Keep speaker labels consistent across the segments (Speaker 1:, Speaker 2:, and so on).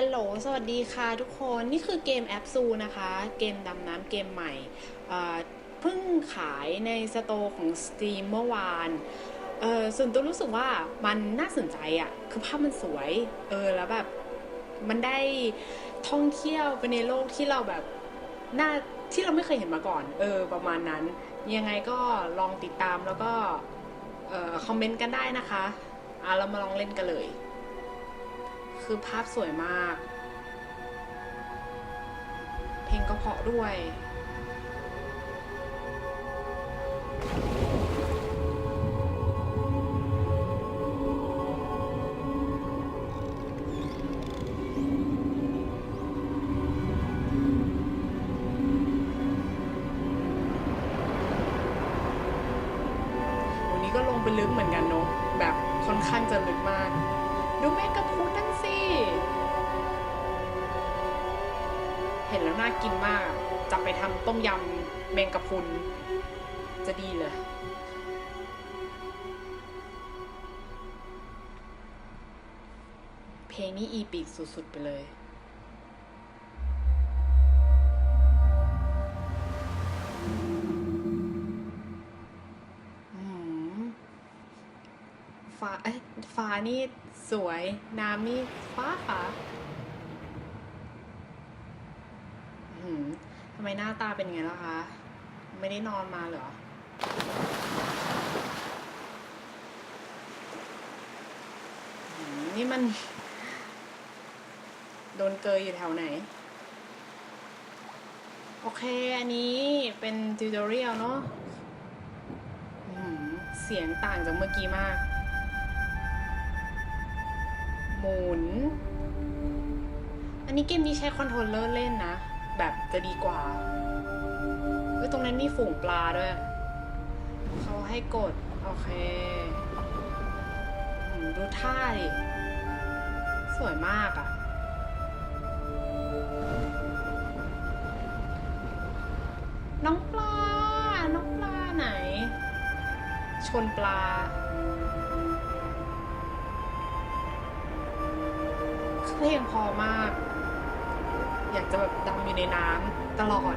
Speaker 1: ฮัลโหล สวัสดีค่ะทุกคน นี่คือเกมแอปซูนะคะ เกมดำน้ำเกมใหม่เพิ่งขายในสโตร์ของ Steam เมื่อวานส่วนตัวรู้สึกว่ามันน่าสนใจอะ่ะ คือภาพมันสวย เออ แล้วแบบ มันได้ท่องเที่ยวไปในโลกที่เราแบบน่าที่เราไม่เคยเห็นมาก่อน เออ ประมาณนั้น ยังไงก็ลองติดตามแล้วก็คอมเมนต์กันได้นะคะอะเรามาลองเล่นกันเลย คือภาพสวยมาก เพลงก็เพราะด้วยวันนี้ก็ลงไปลึกเหมือนกันเนอะแบบค่อนข้างจะลึกมาก ดูแมงกะพรุนนั่นสิ เห็นแล้วน่ากินมาก จะไปทำต้มยำแมงกะพรุน จะดีเลย เพลงนี้อีปีกสุดๆไปเลยอืมฟ้าเอ้ยฟ้านี่ สวย น้ำนี่ฟ้าฟ้าทำไมหน้าตาเป็นไงล่ะคะ ไม่ได้นอนมาเหรอ นี่มัน โดนเกยอยู่แถวไหน โอเค อันนี้เป็นทิวตอเรียลเนาะเสียงต่างจากเมื่อกี้มาก มุน อันนี้เกมนี้ใช้คอนโทรลเลอร์เล่นนะ แบบจะดีกว่าเฮ้ยตรงนั้นมีฝูงปลาด้วย เขาให้กด โอเคดูท่าดิ สวยมากอะ่ะ น้องปลา น้องปลาไหน ชนปลา เพลงพอมาก อยากจะแบบดำอยู่ในน้ำตลอด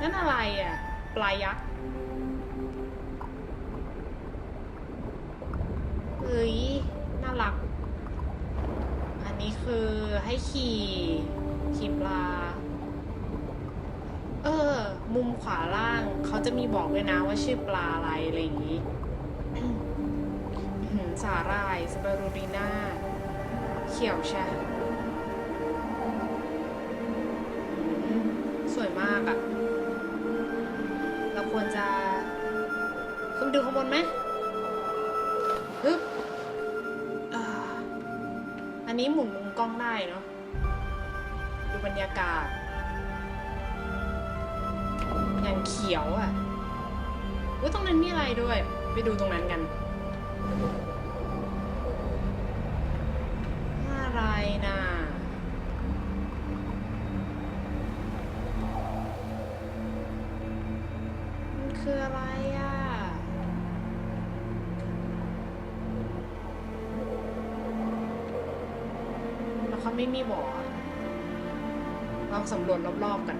Speaker 1: นั่นอะไรอะ ปลายักษ์เฮ้ยน่ารัก อันนี้คือให้ขี่ขี่ปลา เออ มุมขวาล่างเขาจะมีบอกด้วยนะว่าชื่อปลาอะไรอะไรอย่างนี้สาหร่ายสปารูริน่า เขียวใช่สวยมากอะเราควรจะขึ้นดูข้างบนไหมฮึบอันนี้หมุนมุมกล้องได้เนาะ ดูบรรยากาศ อย่างเขียวอะอุ้ยตรงนั้นมีอะไรด้วย ไปดูตรงนั้นกัน ไม่มีบ่อลองสำรวจรอบๆกัน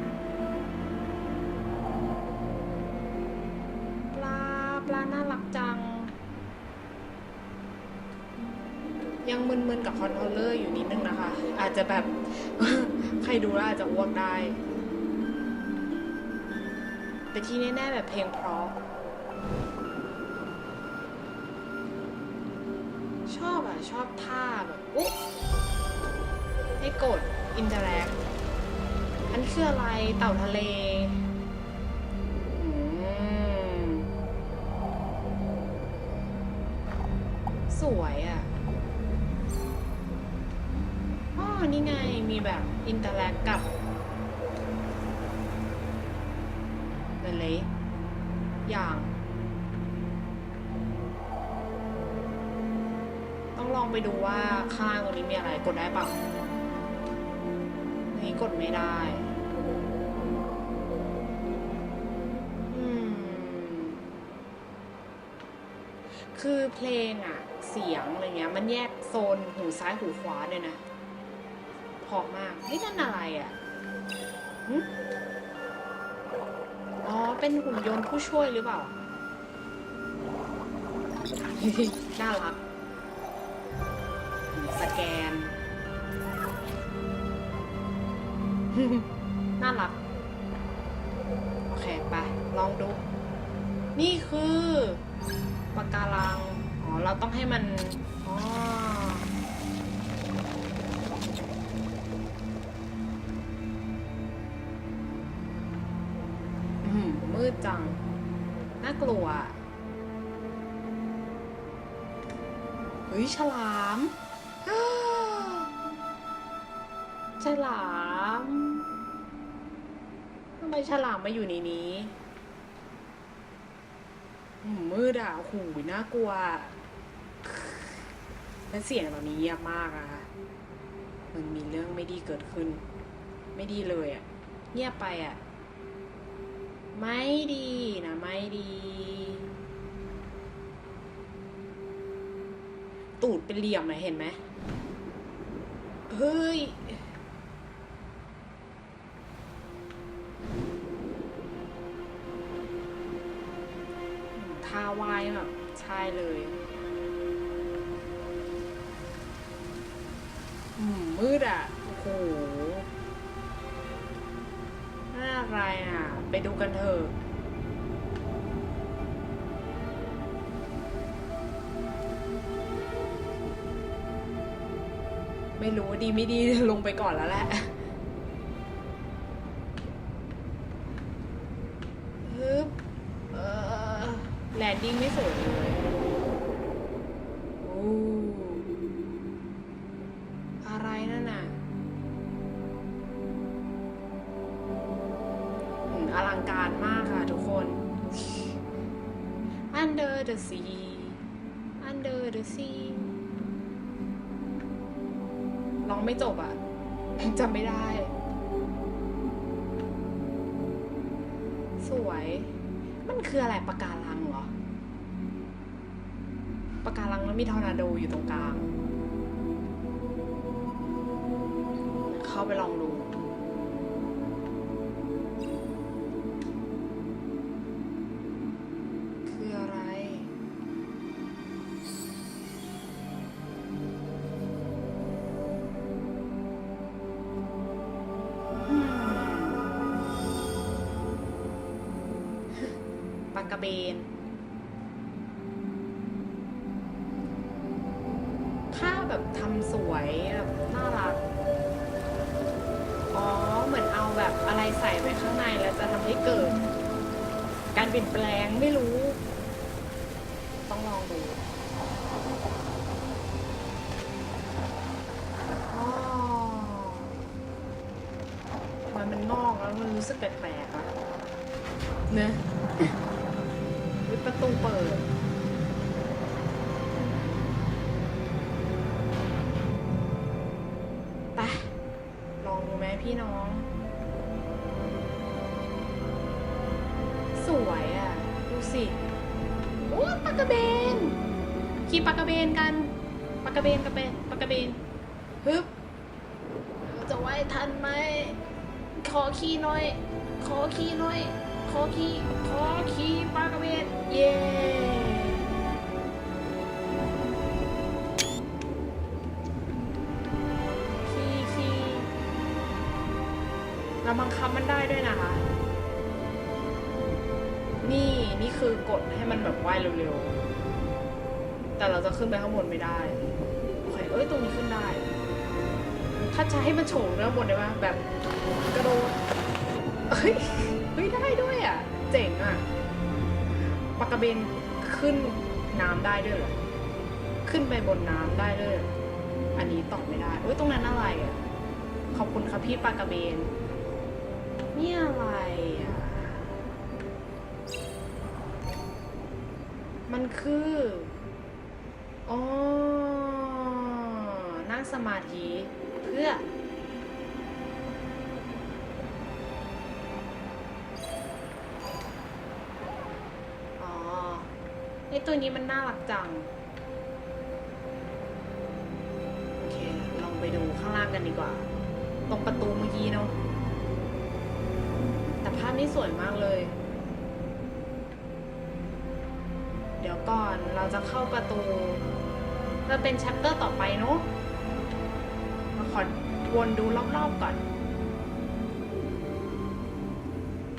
Speaker 1: ปลาปลาน่ารักจัง ยังมึนๆกับคอนโทรลเลอร์อยู่นิดนึงนะคะ อาจจะแบบ ใครดูแล้วอาจจะอ้วกได้ แต่ที่แน่ๆแบบเพลงเพราะชอบอะชอบท่าแบบอุ๊ ให้กดอินเ r อร์แอคอันคืออะไรเต่าทะเลสวยอะอ๋อนี่ไง มีแบบอินเตอร์แลกกับหลายๆอย่าง ต้องลองไปดูว่าข้างตรงนี้มีอะไรกดได้เปล่า นี้กดไม่ได้ คือเพลงอะเสียงอะไรเงี้ย มันแยกโซนหูซ้ายหูขวาเลยนะพราะมากเฮ้ยนั่นอะไรอะอ๋อ เป็นหุ่นยนต์ผู้ช่วยหรือเปล่า น่ารัก สแกน น่ารัก โอเค ไป ลองดู นี่คือปะการัง อ๋อ เราต้องให้มัน อ๋อ อืม มืดจัง น่ากลัว เฮ้ย ฉลาม ฉลามทำไมฉลามมาอยู่ในนี้มืดอะโอ้โหน่ากลัวและเสียงตอนนี้เงียบมากอะค่ะมันมีเรื่องไม่ดีเกิดขึ้น ไม่ดีเลยอะเงียบไปอะไม่ดีนะไม่ดี ตูดเป็นเหลี่ยมเลยเห็นไหมเฮ้ย วายแบบใช่เลยอืมมืดอะ โอ้โหน่าอะไรอะ ไปดูกันเถอะไม่รู้ดีไม่ดีลงไปก่อนแล้วแหละ the sea Under the sea ร้องไม่จบอะจำไม่ได้ สวย มันคืออะไรปะการังเหรอปะการังแล้วมีทอร์นาโดอยู่ตรงกลาง เข้าไปลองดูากกระเบนผ้าแบบทำสวยแบบน่ารัก อ๋อ เหมือนเอาแบบอะไรใส่ไว้ข้างในแล้วจะทำให้เกิด การเปลี่ยนแปลงไม่รู้ ต้องลองดูอ๋อมันมันงอกแล้วมันรู้สึกแปลกๆอะเนะ ตูเปิด ไป ลองดูไหมพี่น้อง สวยอะ ดูสิ โอ้ปากระเบน ขี่ปากระเบนกันปากระเบนกระเบนปากระเบนฮึบจะไหวทันไหม ขอขี่หน่อย ขอขี่หน่อย ขอขี่ขอขี่ปลากระเบนเย้ขี่ขี่เราบังคับมันได้ด้วยนะคะ นี่นี่คือกดให้มันแบบว่ายเร็วๆ แต่เราจะขึ้นไปข้างบนไม่ได้ โอเค เอ้ย ตรงนี้ขึ้นได้ ถ้าจะให้มันโฉงข้างบนได้ปะแบบกระโดดเฮ้ย เฮ้ยได้ด้วยอะ เจ๋งอะปลากระเบนขึ้นน้ำได้ด้วยเหรอ ขึ้นไปบนน้ำได้ด้วยเหรออันนี้ตอบไม่ได้เอ้ยตรงนั้นอะไรอะ ขอบคุณครับพี่ปลากระเบนนี่อะไรอะ มันคืออ๋อนั่งสมาธิเพื่อ ไอตัวนี้มันน่ารักจัง โอเค ลองไปดูข้างล่างกันดีกว่า ตรงประตูเมื่อกี้เนาะ แต่ภาพนี้สวยมากเลย เดี๋ยวก่อนเราจะเข้าประตูจะเป็นแชปเตอร์ต่อไปเนาะมาขอวนดูรอบๆก่อน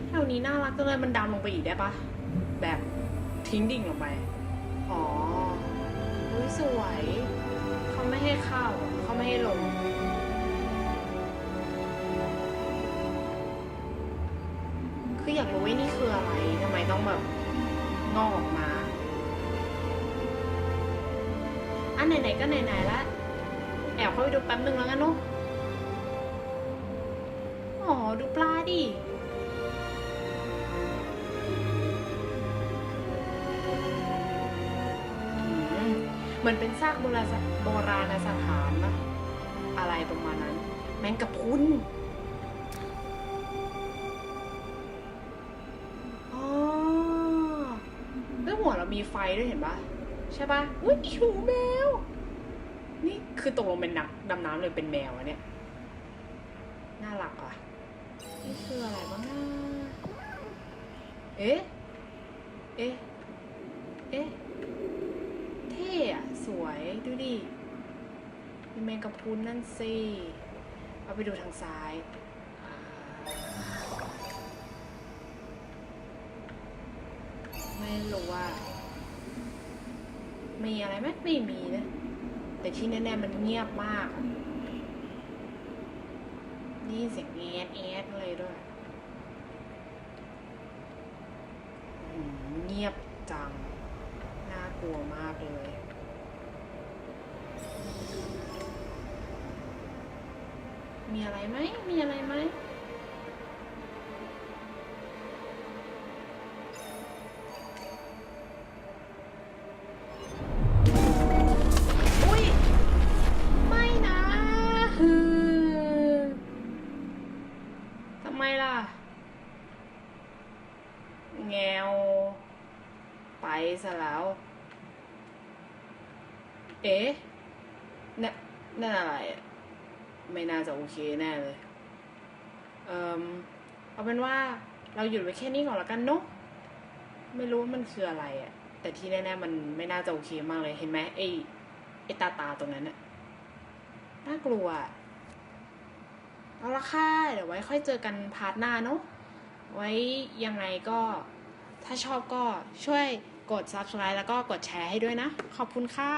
Speaker 1: แถวนี้น่ารักจังเลยมันดำลงไปอีกได้ปะแบบ ทิ้งดิ่งลงไป อ๋ออุ้ยสวย เขาไม่ให้เข้า เขาไม่ให้ลง คืออยากรู้ว่านี่คืออะไร ทำไมต้องแบบงอกออกมา อันไหนๆก็ไหนๆละ แอบเข้าไปดูแป๊บนึงแล้วกันเนาะ อ๋อ ดูปลาดิ เหมือนเป็นซากโบราณสโบราณสถานนะอะไรประมาณนั้น แมงกะพุนอ๋อแล้วหัวเรามีไฟด้วยเห็นปะใช่ปะอุ้ยหูแมว นี่คือตกลงเป็นนักดำน้ำเลยเป็นแมวอะเนี่ย น่ารักอะ นี่คืออะไรบ้างนะเอ๊ะ เอ๊ะ เอ๊ะ เท่อะสวย ดูดิมีแมงกะพรุนนั่นสิเอาไปดูทางซ้าย ไม่รู้ว่า มีอะไรไหมไม่มีนะ แต่ที่แน่ๆมันเงียบมาก นี่เสียงแอดแอดเลยด้วย เงียบจัง น่ากลัวมากเลย มีอะไรไหม มีอะไรไหม อุ้ย ไม่นะฮือทำไมล่ะ แงว ไปซะแล้ว เอ๊ะ นั่นนั่นอะไรอะไม่น่าจะโอเคแน่เลย เอ่มเอาเป็นว่าเราหยุดไว้แค่นี้ก่อนล้วกันเนาะไม่รู้ว่ามันคืออะไรอะแต่ที่แน่ๆมันไม่น่าจะโอเคมากเลยเห็นไหมไอ้ไอ้ตาตาตรงนั้นอะน่ากลัวเอาละค่ะเดี๋ยวไว้ค่อยเจอกันพาร์ทหน้าเนาะไว้ยังไงก็ถ้าชอบก็ช่วยกด subscribe แล้วก็กดแชร์ให้ด้วยนะ ขอบคุณค่ะ